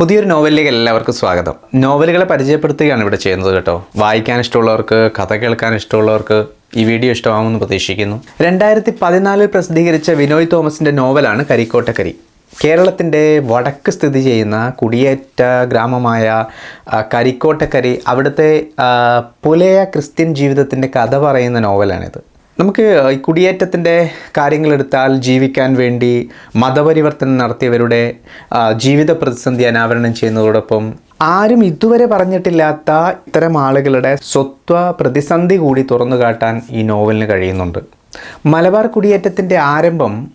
പുതിയൊരു നോവലിലേക്ക് എല്ലാവർക്കും സ്വാഗതം. നോവലുകളെ പരിചയപ്പെടുത്തുകയാണ് ഇവിടെ ചെയ്യുന്നത് കേട്ടോ. വായിക്കാൻ ഇഷ്ടമുള്ളവർക്ക് കഥ കേൾക്കാൻ ഇഷ്ടമുള്ളവർക്ക് ഈ വീഡിയോ ഇഷ്ടമാകുമെന്ന് പ്രതീക്ഷിക്കുന്നു. രണ്ടായിരത്തി പതിനാലിൽ പ്രസിദ്ധീകരിച്ച വിനോയ് തോമസിന്റെ നോവലാണ് കരിക്കോട്ടക്കരി. കേരളത്തിന്റെ വടക്ക് സ്ഥിതി ചെയ്യുന്ന കുടിയേറ്റ ഗ്രാമമായ കരിക്കോട്ടക്കരി അവിടുത്തെ പുലയ ക്രിസ്ത്യൻ ജീവിതത്തിന്റെ കഥ പറയുന്ന നോവലാണിത്. നമുക്ക് ഈ കുടിയേറ്റത്തിന്റെ കാര്യങ്ങളെടുത്താൽ ജീവിക്കാൻ വേണ്ടി മതപരിവർത്തനം നടത്തിയവരുടെ ജീവിത പ്രതിസന്ധി അനാവരണം ചെയ്യുന്നതോടൊപ്പം ആരും ഇതുവരെ പറഞ്ഞിട്ടില്ലാത്ത ഇത്തരം ആളുകളുടെ സ്വത്വ പ്രതിസന്ധി കൂടി തുറന്നു കാട്ടാൻ ഈ നോവലിന് കഴിയുന്നുണ്ട്. മലബാർ കുടിയേറ്റത്തിന്റെ ആരംഭം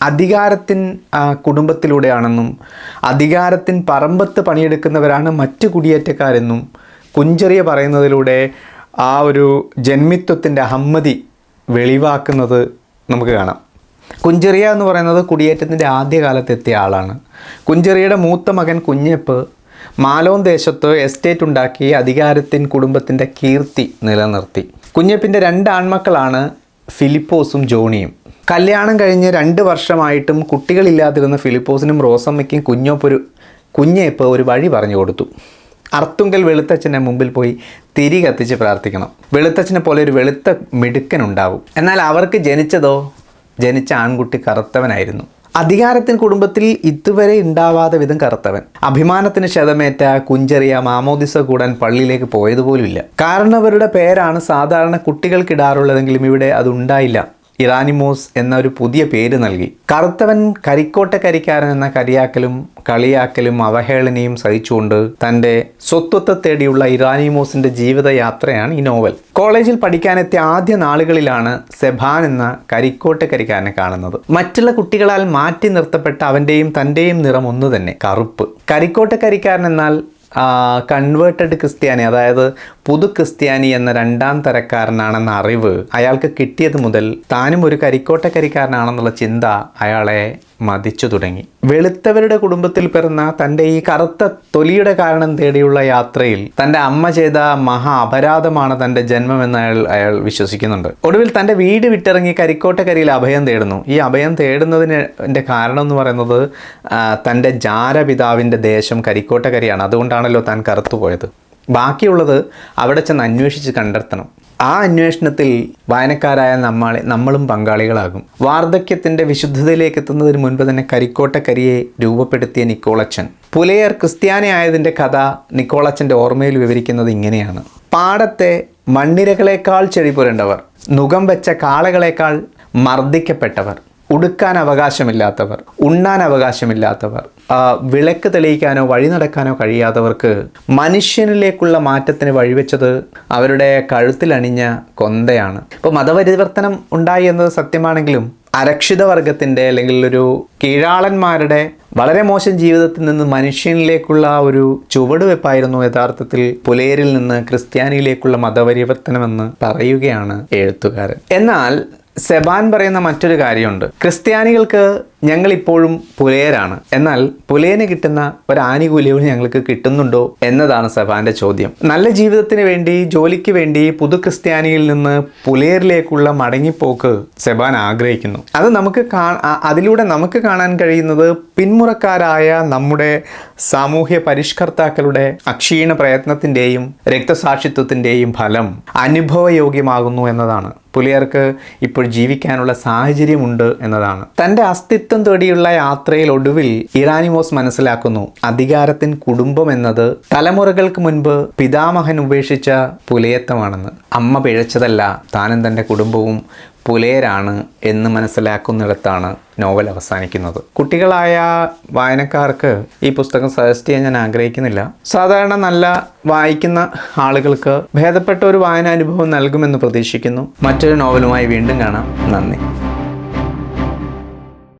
അധികാരത്തിൻ കുടുംബത്തിലൂടെയാണെന്നും അധികാരത്തിൻ പറമ്പത്ത് പണിയെടുക്കുന്നവരാണ് മറ്റു കുടിയേറ്റക്കാരെന്നും കുഞ്ചെറിയ പറയുന്നതിലൂടെ ആ ഒരു ജന്മിത്വത്തിന്റെ അഹമ്മതി വെളിവാക്കുന്നത് നമുക്ക് കാണാം. കുഞ്ചെറിയ എന്ന് പറയുന്നത് കുടിയേറ്റത്തിന്റെ ആദ്യകാലത്ത് എത്തിയ ആളാണ്. കുഞ്ചെറിയുടെ മൂത്ത മകൻ കുഞ്ഞപ്പ് മാലോൻ ദേശത്ത് എസ്റ്റേറ്റ് ഉണ്ടാക്കി അധികാരത്തിൻ കുടുംബത്തിന്റെ കീർത്തി നിലനിർത്തി. കുഞ്ഞപ്പിന്റെ രണ്ട് ആൺമക്കളാണ് ഫിലിപ്പോസും ജോണിയും. കല്യാണം കഴിഞ്ഞ് രണ്ട് വർഷമായിട്ടും കുട്ടികളില്ലാതിരുന്ന ഫിലിപ്പോസിനും റോസമ്മയ്ക്കും കുഞ്ഞോപ്പൊരു കുഞ്ഞേപ്പ് ഒരു വഴി പറഞ്ഞു കൊടുത്തു. അർത്തുങ്കൽ വെളുത്തച്ഛന്റെ മുമ്പിൽ പോയി തിരി കത്തിച്ച് പ്രാർത്ഥിക്കണം. വെളുത്തച്ഛനെ പോലെ ഒരു വെളുത്ത മിടുക്കൻ മിടുക്കനുണ്ടാവും. എന്നാൽ അവർക്ക് ജനിച്ചതോ? ജനിച്ച ആൺകുട്ടി കറുത്തവനായിരുന്നു. അധികാരത്തിന് കുടുംബത്തിൽ ഇതുവരെ ഉണ്ടാവാതെ വിധം കറുത്തവൻ. അഭിമാനത്തിന് ക്ഷതമേറ്റ കുഞ്ചെറിയ മാമോദിസ കൂടാൻ പള്ളിയിലേക്ക് പോയതുപോലുമില്ല. കാരണവരുടെ പേരാണ് സാധാരണ കുട്ടികൾക്കിടാറുള്ളതെങ്കിലും ഇവിടെ അതുണ്ടായില്ല ഇറാനിമോസ് എന്ന ഒരു പുതിയ പേര് നൽകി. കറുത്തവൻ കരിക്കോട്ടക്കരിക്കാരൻ എന്ന കരിയാക്കലും കളിയാക്കലും അവഹേളനയും സഹിച്ചുകൊണ്ട് തന്റെ സ്വത്വത്തെ തേടിയുള്ള ഇറാനിമോസിന്റെ ജീവിതയാത്രയാണ് ഈ നോവൽ. കോളേജിൽ പഠിക്കാനെത്തിയ ആദ്യ നാളുകളിലാണ് സെബാൻ എന്ന കരിക്കോട്ടക്കരിക്കാരനെ കാണുന്നത്. മറ്റുള്ള കുട്ടികളാൽ മാറ്റി നിർത്തപ്പെട്ട അവന്റെയും തന്റെയും നിറം ഒന്നു തന്നെ കറുപ്പ്. കരിക്കോട്ടക്കരിക്കാരൻ എന്നാൽ കൺവേർട്ടഡ് ക്രിസ്ത്യാനി അതായത് പുതു ക്രിസ്ത്യാനി എന്ന രണ്ടാം തരക്കാരനാണെന്ന അറിവ് അയാൾക്ക് കിട്ടിയത് മുതൽ താനും ഒരു കരിക്കോട്ടക്കരിക്കാരനാണെന്നുള്ള ചിന്ത അയാളെ മതിച്ചു തുടങ്ങി. വെളുത്തവരുടെ കുടുംബത്തിൽ പിറന്ന തന്റെ ഈ കറുത്ത തൊലിയുടെ കാരണം തേടിയുള്ള യാത്രയിൽ തന്റെ അമ്മ ചെയ്ത മഹാ അപരാധമാണ് തന്റെ ജന്മമെന്ന് അയാൾ അയാൾ വിശ്വസിക്കുന്നുണ്ട്. ഒടുവിൽ തന്റെ വീട് വിട്ടിറങ്ങി കരിക്കോട്ടക്കരിയിൽ അഭയം തേടുന്നു. ഈ അഭയം തേടുന്നതിന്റെ കാരണം എന്ന് പറയുന്നത് തന്റെ ജാരപിതാവിന്റെ ദേശം കരിക്കോട്ടക്കരിയാണ്. അതുകൊണ്ടാണല്ലോ താൻ കറുത്തുപോയത് ബാക്കിയുള്ളത് അവിടെ ചെന്ന് അന്വേഷിച്ച് കണ്ടെത്തണം. ആ അന്വേഷണത്തിൽ വായനക്കാരായ നമ്മളെ നമ്മളും പങ്കാളികളാകും. വാർദ്ധക്യത്തിന്റെ വിശുദ്ധതയിലേക്ക് എത്തുന്നതിന് മുൻപ് തന്നെ കരിക്കോട്ടക്കരിയെ രൂപപ്പെടുത്തിയ നിക്കോളച്ചൻ. പുലയർ ക്രിസ്ത്യാനിയായതിന്റെ കഥ നിക്കോളച്ചന്റെ ഓർമ്മയിൽ വിവരിക്കുന്നത് ഇങ്ങനെയാണ്. പാടത്തെ മണ്ണിരകളേക്കാൾ ചെടി പുരണ്ടവർ നുകം വെച്ച കാളകളേക്കാൾ മർദ്ദിക്കപ്പെട്ടവർ. ഉടുക്കാൻ അവകാശമില്ലാത്തവർ ഉണ്ണാൻ അവകാശമില്ലാത്തവർ വിളക്ക് തെളിയിക്കാനോ വഴി നടക്കാനോ കഴിയാത്തവർക്ക് മനുഷ്യനിലേക്കുള്ള മാറ്റത്തിന് വഴിവെച്ചത് അവരുടെ കഴുത്തിലണിഞ്ഞ കൊന്തയാണ്. ഇപ്പോൾ മതപരിവർത്തനം ഉണ്ടായി എന്നത് സത്യമാണെങ്കിലും അരക്ഷിത വർഗത്തിന്റെ അല്ലെങ്കിൽ ഒരു കീഴാളന്മാരുടെ വളരെ മോശം ജീവിതത്തിൽ നിന്ന് മനുഷ്യനിലേക്കുള്ള ഒരു ചുവടുവെപ്പായിരുന്നു യഥാർത്ഥത്തിൽ പുലേരിൽ നിന്ന് ക്രിസ്ത്യാനിയിലേക്കുള്ള മതപരിവർത്തനമെന്ന് പറയുകയാണ് എഴുത്തുകാരൻ. എന്നാൽ സെബാൻ പറയുന്ന മറ്റൊരു കാര്യമുണ്ട്. ക്രിസ്ത്യാനികൾക്ക് ഞങ്ങൾ ഇപ്പോഴും പുലയരാണ്. എന്നാൽ പുലയന് കിട്ടുന്ന ഒരു ആനുകൂല്യവും ഞങ്ങൾക്ക് കിട്ടുന്നുണ്ടോ എന്നതാണ് സഭാന്റെ ചോദ്യം. നല്ല ജീവിതത്തിന് വേണ്ടി ജോലിക്ക് വേണ്ടി പുതു ക്രിസ്ത്യാനിയിൽ നിന്ന് പുലയരിലേക്കുള്ള മടങ്ങിപ്പോക്ക് സെബാൻ ആഗ്രഹിക്കുന്നു. അത് നമുക്ക് അതിലൂടെ നമുക്ക് കാണാൻ കഴിയുന്നത് പിന്മുറക്കാരായ നമ്മുടെ സാമൂഹ്യ പരിഷ്കർത്താക്കളുടെ അക്ഷീണ പ്രയത്നത്തിന്റെയും രക്തസാക്ഷിത്വത്തിന്റെയും ഫലം അനുഭവയോഗ്യമാകുന്നു എന്നതാണ്. പുലിയർക്ക് ഇപ്പോൾ ജീവിക്കാനുള്ള സാഹചര്യമുണ്ട് എന്നതാണ്. തന്റെ അസ്തിത്വം തേടിയുള്ള യാത്രയിൽ ഒടുവിൽ ഇറാനിമോസ് മനസ്സിലാക്കുന്നു. അധികാരത്തിൻ കുടുംബം എന്നത് തലമുറകൾക്ക് മുൻപ് പിതാമഹൻ ഉപേക്ഷിച്ച പുലയത്വമാണെന്ന്. അമ്മ പിഴച്ചതല്ല താനും തന്റെ കുടുംബവും പുലയരാണ് എന്ന് മനസ്സിലാക്കുന്നിടത്താണ് നോവൽ അവസാനിക്കുന്നത്. കുട്ടികളായ വായനക്കാർക്ക് ഈ പുസ്തകം സജസ്റ്റ് ചെയ്യാൻ ഞാൻ ആഗ്രഹിക്കുന്നില്ല. സാധാരണ നല്ല വായിക്കുന്ന ആളുകൾക്ക് ഭേദപ്പെട്ട ഒരു വായനാനുഭവം നൽകുമെന്ന് പ്രതീക്ഷിക്കുന്നു. മറ്റൊരു നോവലുമായി വീണ്ടും കാണാം. നന്ദി.